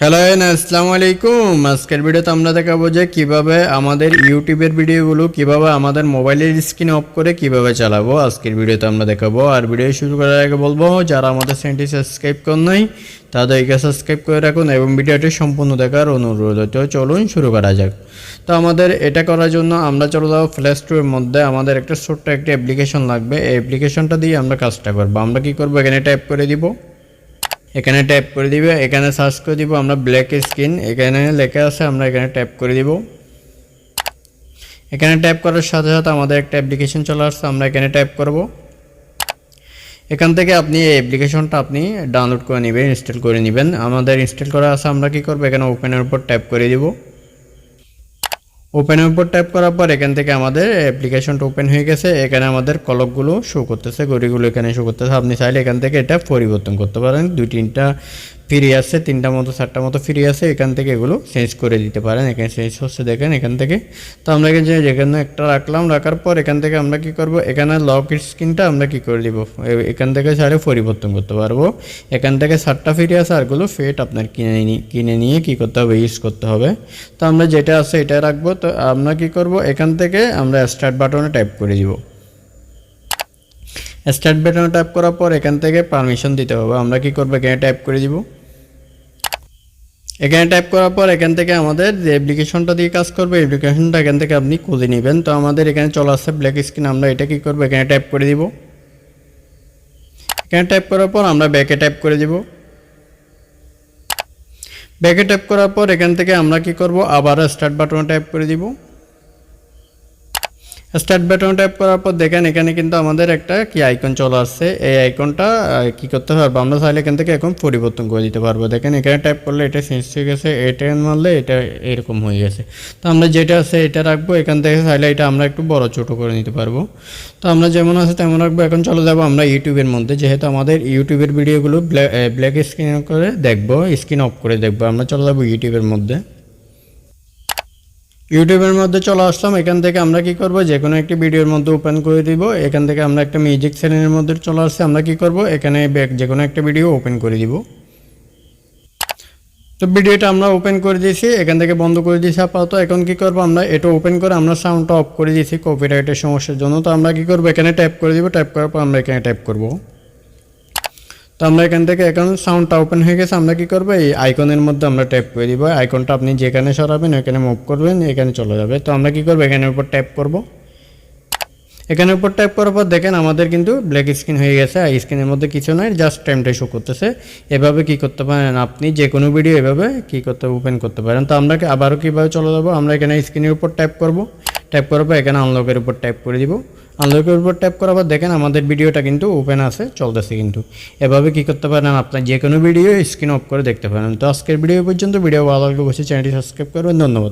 Hello N আসসালামু আলাইকুম আজকের ভিডিওতে আমরা দেখাবো যে কীভাবে আমাদের ইউটিউবের ভিডিওগুলো কীভাবে আমাদের মোবাইলের স্ক্রিন অফ করে কীভাবে চালাবো। আজকের ভিডিওতে আমরা দেখাবো। আর ভিডিও শুরু করার আগে বলব, যারা আমাদের চ্যানেলটি সাবস্ক্রাইব করেন নাই, তাদেরকে সাবস্ক্রাইব করে রাখুন এবং ভিডিওটি সম্পূর্ণ দেখার অনুরোধ। তো চলুন শুরু করা যাক। তো আমাদের এটা করার জন্য আমরা চলে যাব প্লে স্টোরের মধ্যে। আমাদের একটা ছোট্ট একটা অ্যাপ্লিকেশন লাগবে। এই অ্যাপ্লিকেশনটা দিয়ে আমরা কাজটা করব। আমরা কি করব? এখানে টাইপ করে দিব। এখানে ট্যাপ করে দিবে, এখানে সার্চ করে দিব আমরা ব্ল্যাক স্ক্রিন এখানে লেখা আছে আমরা এখানে ট্যাপ করে দিব। এখানে ট্যাপ করার সাথে সাথে আমাদের একটা অ্যাপ্লিকেশন চলে আসছে, আমরা এখানে ট্যাপ করব। এখান থেকে আপনি এই অ্যাপ্লিকেশনটা আপনি ডাউনলোড করে নেবেন ইনস্টল করে নেবেন। আমাদের ইনস্টল করা আছে, আমরা কি করব? এখানে ওপেনের উপর ট্যাপ করে দিব। ওপেনের উপর ট্যাপ করার পর এখান থেকে আমাদের অ্যাপ্লিকেশনটা ওপেন হয়ে গেছে। এখানে আমাদের কলকগুলো শো করতেছে, ঘড়িগুলো এখানে শো করতেছে। আপনি চাইলে এখান থেকে এটা পরিবর্তন করতে পারেন। দুই, তিনটা ফ্রি আছে তিনটা মতো চারটা মতো ফ্রি আছে এখান থেকে এগুলো চেঞ্জ করে দিতে পারেন, এখানে চেঞ্জ হচ্ছে দেখেন এখান থেকে। তো আমরা এখানে যেখানে একটা রাখলাম, রাখার পর এখান থেকে আমরা কি করব? এখানে লক স্ক্রিনটা আমরা কি করে দিব এখান থেকে চাইলে পরিবর্তন করতে পারব। এখান থেকে চারটা ফ্রি আছে আরগুলো ফেট আপনার কিনে কিনে নিয়ে কি করতে হবে? ইউজ করতে হবে। তো আমরা যেটা আছে এটা রাখব। তো আমরা কি করব? এখান থেকে আমরা স্টার্ট বাটনে টাইপ করে দিব। স্টার্ট বাটনে টাইপ করার পর এখান থেকে পারমিশন দিতে হবে। আমরা কি করব? এখানে টাইপ করে দিব। এখানে টাইপ করার পর এখান থেকে আমাদের যে অ্যাপ্লিকেশনটা দিয়ে কাজ করবে অ্যাপ্লিকেশনটা এখান থেকে আপনি খুঁজে নেবেন। তো আমাদের এখানে চলে আসছে ব্ল্যাক স্ক্রিন আমরা এটা কি করব? এখানে টাইপ করে দিব। এখানে টাইপ করার পর আমরা ব্যাকে টাইপ করে দিব। ব্যাকে টাইপ করার পর এখান থেকে আমরা কি করব? আবার স্টার্ট বাটনে টাইপ করে দিব। স্টার্ট বাটন টাইপ করার পর দেখেন, এখানে কিন্তু আমাদের একটা কি আইকন চলে আসছে। এই আইকনটা কি করতে পারব? আমরা চাইলে এখান থেকে এখন পরিবর্তন করে দিতে পারব। দেখেন, এখানে টাইপ করলে এটা চেঞ্জ হয়ে গেছে, এটা মারলে এটা এরকম হয়ে গেছে। তো আমরা যেটা আছে এটা রাখব। এখান থেকে চাইলে এটা আমরা একটু বড়, ছোট করে নিতে পারব। তো আমরা যেমন আছে তেমন রাখব। এখন চলে যাব আমরা ইউটিউবের মধ্যে। যেহেতু আমাদের ইউটিউবের ভিডিওগুলো ব্ল্যাক স্ক্রিন করে দেখব স্ক্রিন অফ করে দেখব। আমরা চলে যাব ইউটিউবের মধ্যে। ইউটিউবের মধ্যে চলে আসলাম, এখান থেকে আমরা কি করব? যে কোনো একটি ভিডিওর মধ্যে ওপেন করে দিব। এখান থেকে আমরা একটা মিউজিক চ্যানেলের মধ্যে চলে আসছে, আমরা কি করব? এখানে ব্যাক- যে কোনো একটা ভিডিও ওপেন করে দিব। তো ভিডিওটা আমরা ওপেন করে দিয়েছি, এখান থেকে বন্ধ করে দিয়েছি আপাতত। এখন কি করব আমরা? এটা ওপেন করে আমরা সাউন্ডটা অফ করে দিয়েছি কপিরাইটের সমস্যার জন্য। তো আমরা কি করব? এখানে ট্যাপ করে দিব ট্যাপ করার পর আমরা এখানে ট্যাপ করব। তো আমরা এখান থেকে এখন সাউন্ডটা ওপেন হয়ে গেছে, আমরা কি করব? এই আইকনের মধ্যে আমরা ট্যাপ করে দিব। আইকনটা আপনি যেখানে সরাবেন ওখানে মুভ করবেন, এখানে চলে যাবে। তো আমরা কি করব? এখানের উপর ট্যাপ করব। এখানের উপর ট্যাপ করার পর দেখেন, আমাদের কিন্তু ব্ল্যাক স্ক্রিন হয়ে গেছে, আর স্ক্রিনের মধ্যে কিছু নয় জাস্ট টাইমটা শো করতেছে। এভাবে কি করতে পারেন আপনি? যে কোনো ভিডিও এভাবে কি করতে ওপেন করতে পারেন। তো আমরা আবারও কীভাবে চলে যাব? আমরা এখানে স্ক্রিনের উপর ট্যাপ করব। ট্যাপ করার পর এখানে আনলকের উপর ট্যাপ করে দিব। আনলকের উপর ট্যাপ করার পর দেখেন আমাদের ভিডিওটা কিন্তু ওপেন আছে, চলতেছে কিন্তু। এভাবে কি করতে পারেন আপনার যে কোনো ভিডিও স্ক্রিন অফ করে দেখতে পারেন। তো আজকের ভিডিও পর্যন্ত ভিডিও ভালো লাগলে অবশ্যই চ্যানেলটি সাবস্ক্রাইব করবেন। ধন্যবাদ।